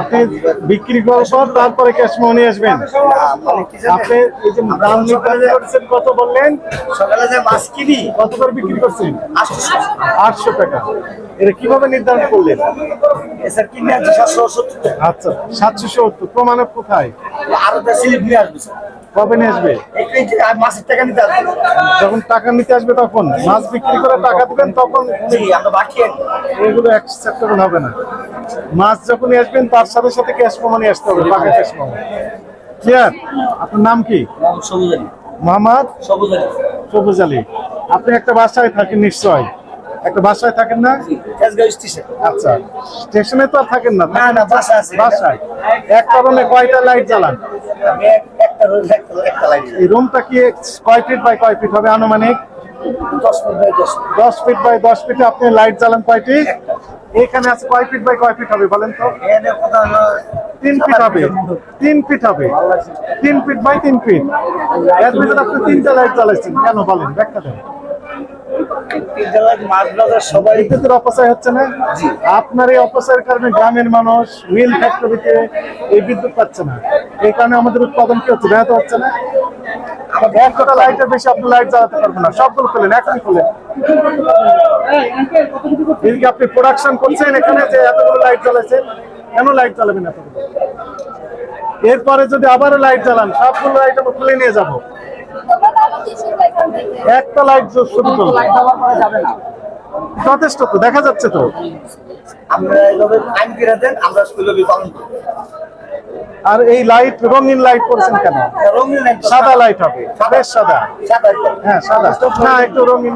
আপনি বিক্রি করার পর তারপরে ক্যাশ মানি আসবেন? আপনি এই যে দাম করছেন কত বললেন? সকালে যে মাছ কিনি কত করে বিক্রি করছেন? আটশো টাকা। এটা কীভাবে নির্ধারণ করলেন? এসব কিনে আছে সাতশো সত্তর আচ্ছা সাতশো সত্তর। প্রমাণের কোথায়? আরও স্লিপ নিয়ে আসবে কবে নিয়ে আসবে? মাছের টাকা নিতে আসবে। যখন টাকা নিতে আসবে তখন মাছ বিক্রি করে টাকা দিবেন তখন এগুলো অ্যাকসেপ্টেবল হবে না। মাছ যখন আসবেন তার সাথে সাথে ক্যাশ মানি আসতে হবে টাকা ক্যাশ মানি ক্লিয়ার আপনার নাম কি? মোহাম্মদ? সবুজ আলী। আপনি একটা বাসায় থাকেন নিশ্চয় একটা বাসায় থাকেন না? আচ্ছা স্টেশনে তো আর থাকেন না? না না বাসা আছে। বাসায়। এক কারণে কয়টা লাইট জ্বালান? এই রুমটা কি কয় ফিট বাই কয় ফিট হবে আনুমানিক? দশ ফিট বাই দশ ফিটে আপনি লাইট জ্বালান কয়টি? এখানে আছে কয় ফিট বাই কয় ফিট হবে বলেন তো? তিন ফিট হবে। তিন ফিট হবে। তিন ফিট বাই তিন ফিট। এর ভিতরে আপনি তিনটা লাইট জ্বালাইছেন। কেন বলেন? ব্যাখ্যা দেন। মাছ বাজার সবাই বিদ্যুতের অপচয় হচ্ছে না? আপনার এই অপচয়ের কারণে গ্রামের মানুষ মিল ফ্যাক্টরিতে এই বিদ্যুৎ পাচ্ছে না। এই কারণে আমাদের উৎপাদন কি হচ্ছে? ব্যাহত হচ্ছে না? একটা লাইটের বেশি, আপনি লাইট জ্বালাতে পারবেন না। সবগুলো খুলেন এখনই খুলেন এদিকে আপনি প্রোডাকশন করছেন এখানে যে এতগুলো লাইট জ্বালাচ্ছেন কেন লাইট জ্বালাবেন এতগুলো? এরপরে যদি আবারও লাইট জ্বালান, সবগুলো লাইট আমরা খুলে নিয়ে যাব। একটা লাইট শুধু চলবে যথেষ্ট তো, দেখা যাচ্ছে তো। আমরা এইভাবে আইন করে দেন, আমরা স্কুলে পালন করি আর এই লাইট রঙিন লাইট করছেন কেন? সাদা লাইট হবে। বেশ সাদা। সাদা হ্যাঁ সাদা। না একটু রঙিন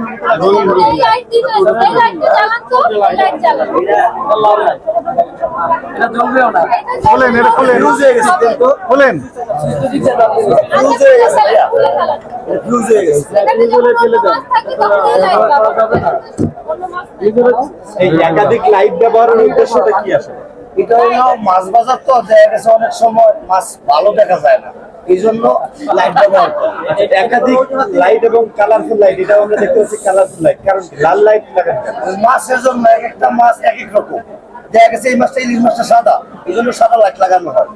খুলেন এটা খুলেন। খুলেন। একাধিক লাইট ব্যবহারের উদ্দেশ্যটা কি আসে এটা হলো মাছ বাজার তো দেখা গেছে অনেক সময় মাছ ভালো দেখা যায় না। এই জন্য লাইট ব্যবহার করে। একাধিক লাইট এবং কালারফুল লাইট এটা আমরা দেখতে পাচ্ছি কালারফুল লাইট কারণ লাল লাইট লাগান মাছের জন্য এক একটা মাছ এক এক রকম। দেখা গেছে এই মাছটা ইলিশ মাছটা সাদা এই জন্য সাদা লাইট লাগানো হয়।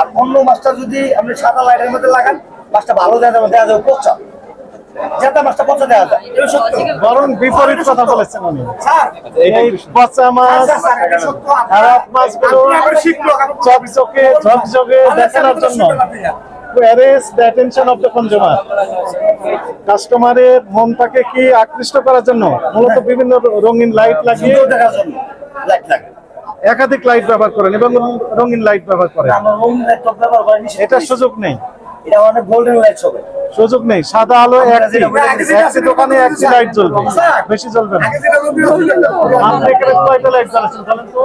আর অন্য মাছটা যদি আপনি সাদা লাইটের মধ্যে লাগান মাছটা ভালো দেখা যাবে দেখা যাবে পচা। যেটা মাছটা পচা দেখা যায়। এটা সত্য। বরং বিপরীত কথা বলেছেন উনি। এই পচা মাছ আচ্ছা। খারাপ মাছগুলো চকচকে ঝকঝকে দেখানোর জন্য। অফ দ্য কনজিউমার কাস্টমারের মনটাকে কি আকৃষ্ট করার জন্য? মূলত বিভিন্ন রঙিন লাইট লাগিয়ে দেখার জন্য। লাইট লাগে। একাধিক লাইট ব্যবহার করেন এবং রঙিন লাইট ব্যবহার করিনি। এটার সুযোগ নেই। এটা অনেক গোল্ডেন লাইট হবে। সুযোগ নেই সাদা আলো একটি। একটি দোকানে একটি লাইট জ্বলবে। বেশি জ্বলবে না। আপনি এখানে কয়টা লাইট জ্বালাচ্ছেন বলেন তো?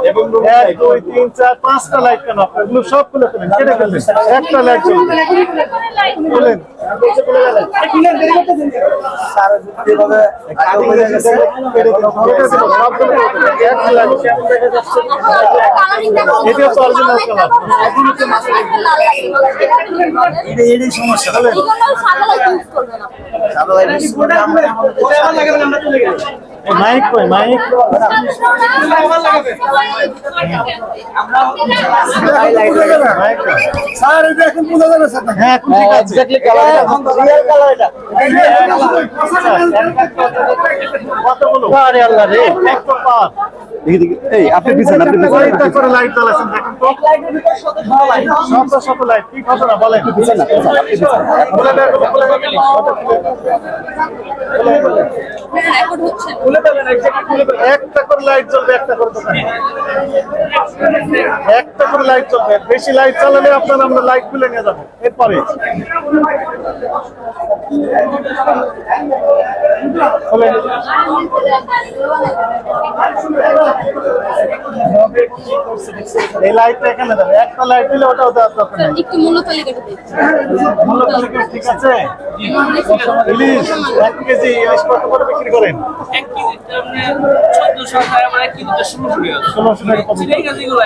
এক দুই তিন চার পাঁচটা লাইট কেন এগুলো সব খুলে ফেলেন কেটে ফেলবেন একটা লাইট জ্বলবে। লাইট এটা হচ্ছে অরিজিনাল কালার সমস্যা মাইক কই মাইক স্যার এটা এখন বোঝা যাবে স্যার? হ্যাঁ এখন ঠিক আছে। রিয়েল কালার এটা। কতগুলো আরে আল্লাহ রে একটা পাঁচ এই আপনি পিছনে আপনি পিছনে। করে লাইট জ্বালাচ্ছেন দেখেন তো শত শত লাইট কি ঘটনা বলেন। বলে দেন, বলে দেন, বলে দেন। একটা করে লাইট জ্বলবে একটা করে দোকানে। একটা করে লাইট জ্বলবে। বেশি লাইট চালালে আপনার আমরা লাইট খুলে নিয়ে যাব। এরপরে। এই লাইটটা এখানে দেন একটা লাইট দিলে ওটাও দেওয়ার দরকার নেই একটু মূল্য তালিকাটা মূল্য তালিকা ঠিক আছে? ইলিশ এক কেজি ইলিশ কত করে বিক্রি করেন? এক কেজিতে কেজিতে ষোলোশো টাকা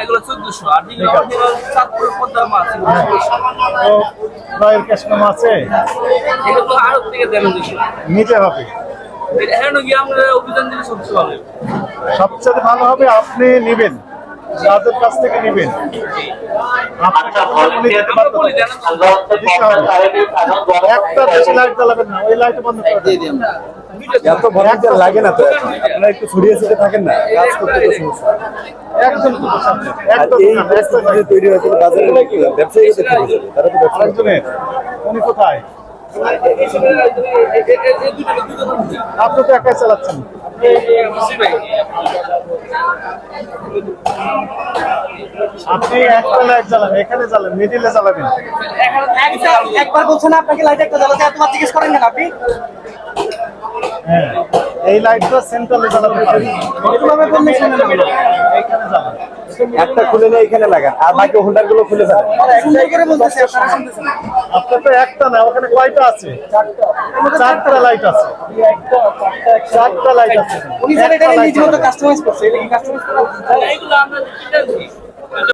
এগুলো চোদ্দশো। আর পদ্মার মাছ। এগুলো ষোলোশো তো ক্রয়ের ক্যাশ নামা আছে নিতে হবে। সবচেয়ে ভালো হবে। সবচেয়ে ভালো হবে আপনি নেবেন। যাদের কাছ থেকে নেবেন। আচ্ছা একটা বেশি লাইট জ্বালাবেন না ওই লাইট বন্ধ করে দিন। এত ভলেন্টিয়ার লাগে না তো আপনারা একটু ছড়িয়ে ছিটে থাকেন না কাজ করতে তো সমস্যা। একদম এই পরিস্থিতি তৈরি হয়েছিল বাজারে ব্যবসায়ী ক্ষেত্রে কি বুঝবে? তারা তো ব্যবসা উনি কোথায়? আপনি তো একাই চালাচ্ছেন। আপনি একটা লাইট জ্বালাবেন এখানে জ্বালাবেন মিডিলে জ্বালাবেন একবার বলছেন আপনাকে লাইট একটা জ্বালাতে এতবার জিজ্ঞেস করেন কেন আপনি? হ্যাঁ। এই লাইটটা সেন্ট্রালে জ্বালাতে একটা খুলে নিয়ে এখানে লাগান আর বাকি হোল্ডারগুলো খুলে বলতেছে আপনারা তো একটা না ওখানে কয়টা আছে? চারটা লাইট আছে। চারটা লাইট আছে। উনি স্যার এটা নিজ মতো কাস্টমাইজ করছে এটা কি কাস্টমাইজ করা এইগুলো আমরা